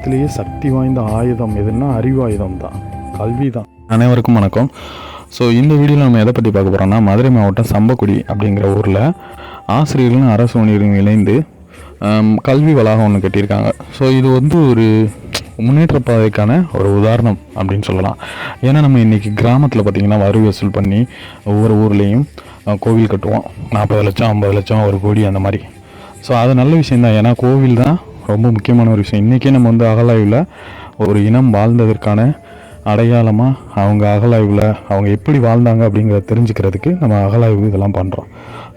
உலகத்திலேயே சக்தி வாய்ந்த ஆயுதம் எதுன்னா அறிவாயுதம் தான். கல்வி தான் அனைவருக்கும் வணக்கம். ஸோ இந்த வீடியோவில் நம்ம எதை பற்றி பார்க்க போகிறோம்னா மதுரை மாவட்டம் சம்பக்குடி அப்படிங்கிற ஊரில் ஆசிரியர்களும் அரசு ஊழியர்களும் இணைந்து கல்வி வளாகம் ஒன்று கட்டியிருக்காங்க. ஸோ இது வந்து ஒரு முன்னேற்ற பாதைக்கான ஒரு உதாரணம் அப்படின்னு சொல்லலாம். ஏன்னா நம்ம இன்றைக்கி கிராமத்தில் பார்த்திங்கன்னா வரி வசூல் பண்ணி ஒவ்வொரு ஊர்லேயும் கோவில் கட்டுவோம். நாற்பது லட்சம் ஐம்பது லட்சம் ஒரு கோடி அந்த மாதிரி. ஸோ அது நல்ல விஷயந்தான் ஏன்னா கோவில் தான் ரொம்ப முக்கியமான ஒரு விஷயம். இன்றைக்கே நம்ம வந்து அகலாய்வில் ஒரு இனம் வாழ்ந்ததற்கான அடையாளமாக அவங்க அகலாய்வில் அவங்க எப்படி வாழ்ந்தாங்க அப்படிங்கிறத தெரிஞ்சுக்கிறதுக்கு நம்ம அகலாய்வு இதெல்லாம் பண்ணுறோம்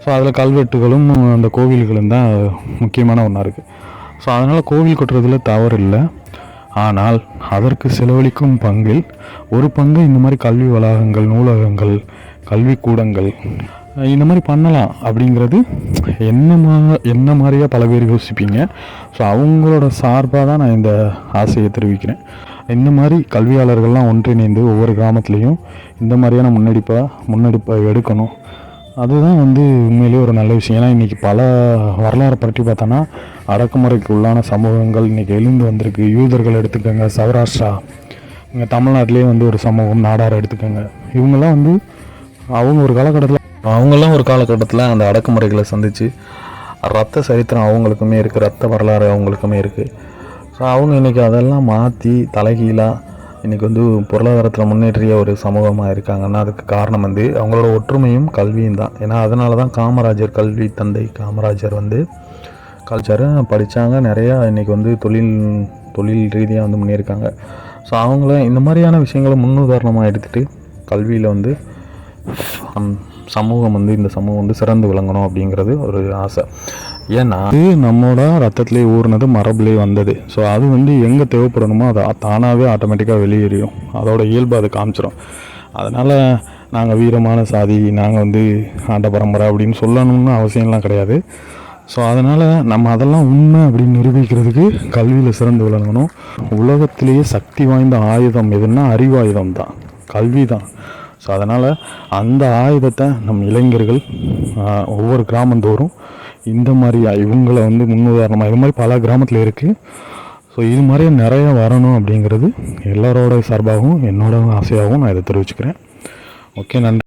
ஸோ அதில் கல்வெட்டுகளும் அந்த கோவில்களும் தான் முக்கியமான ஒன்றா இருக்குது ஸோ அதனால் கோவில் கட்டுறதுல தவறு இல்லை ஆனால் அதற்கு செலவழிக்கும் பங்கில் ஒரு பங்கு இந்த மாதிரி கல்வி வளாகங்கள் நூலகங்கள் கல்விக்கூடங்கள் இந்த மாதிரி பண்ணலாம் அப்படிங்கிறது என்ன மா என்ன மாதிரியாக பல பேர் யோசிப்பீங்க. ஸோ அவங்களோட சார்பாக தான் நான் இந்த ஆசையை தெரிவிக்கிறேன். இந்த மாதிரி கல்வியாளர்கள்லாம் ஒன்றிணைந்து ஒவ்வொரு கிராமத்துலேயும் இந்த மாதிரியான முன்னெடுப்பாக முன்னெடுப்பை எடுக்கணும். அதுதான் வந்து உண்மையிலேயே ஒரு நல்ல விஷயம். ஏன்னா இன்றைக்கி பல வரலாறை பற்றி பார்த்தோன்னா அடக்குமுறைக்கு உள்ளான சமூகங்கள் இன்றைக்கி எழுந்து வந்திருக்கு. யூதர்கள் எடுத்துக்கோங்க சௌராஷ்டிரா. இங்கே தமிழ்நாட்டிலே வந்து ஒரு சமூகம் நாடார் எடுத்துக்கோங்க. இவங்கெல்லாம் வந்து அவங்க ஒரு காலகட்டத்தில் அவங்களாம் ஒரு காலகட்டத்தில் அந்த அடக்குமுறைகளை சந்தித்து ரத்த சரித்திரம் அவங்களுக்குமே இருக்குது ரத்த வரலாறு அவங்களுக்குமே இருக்குது ஸோ அவங்க இன்றைக்கி அதெல்லாம் மாற்றி தலைகீழாக இன்றைக்கி வந்து பொருளாதாரத்தில் முன்னேற்றிய ஒரு சமூகமாக இருக்காங்கன்னா அதுக்கு காரணம் வந்து அவங்களோட ஒற்றுமையும் கல்வியும் தான். ஏன்னா அதனால தான் காமராஜர் கல்வி தந்தை காமராஜர் வந்து கல்ச்சரை படித்தாங்க நிறையா இன்றைக்கி வந்து தொழில் தொழில் ரீதியாக வந்து முன்னேறிக்காங்க ஸோ அவங்கள இந்த மாதிரியான விஷயங்களை முன்னுதாரணமாக எடுத்துகிட்டு கல்வியில் வந்து சமூகம் வந்து இந்த சமூகம் வந்து சிறந்து விளங்கணும் அப்படிங்கிறது ஒரு ஆசை. ஏன்னா அது நம்மளோட ரத்தத்திலே ஊறினது மரபுலேயே வந்தது. ஸோ அது வந்து எங்கே தேவைப்படணுமோ அது தானாகவே ஆட்டோமேட்டிக்காக வெளியேறியும் அதோட இயல்பு அதை காமிச்சிடும் அதனால் நாங்கள் வீரமான சாதி நாங்கள் வந்து ஆண்ட பரம்பரை அப்படின்னு சொல்லணும்னு அவசியம்லாம் கிடையாது. ஸோ அதனால் நம்ம அதெல்லாம் உண்மை அப்படின்னு நிரூபிக்கிறதுக்கு கல்வியில் சிறந்து விளங்கணும். உலகத்திலேயே சக்தி வாய்ந்த ஆயுதம் எதுன்னா அறிவாயுதம் தான் கல்வி தான் ஸோ அதனால் அந்த ஆயுதத்தை நம் இளைஞர்கள் ஒவ்வொரு கிராமந்தோறும் இந்த மாதிரி இவங்களை வந்து முன்னுதாரணமாக இது மாதிரி பல கிராமத்தில் இருக்குது ஸோ இது மாதிரி நிறைய வரணும் அப்படிங்கிறது எல்லாரோட சார்பாகவும் என்னோட ஆசையாகவும் நான் இதை தெரிவிச்சுக்கிறேன். ஓகே நன்றி.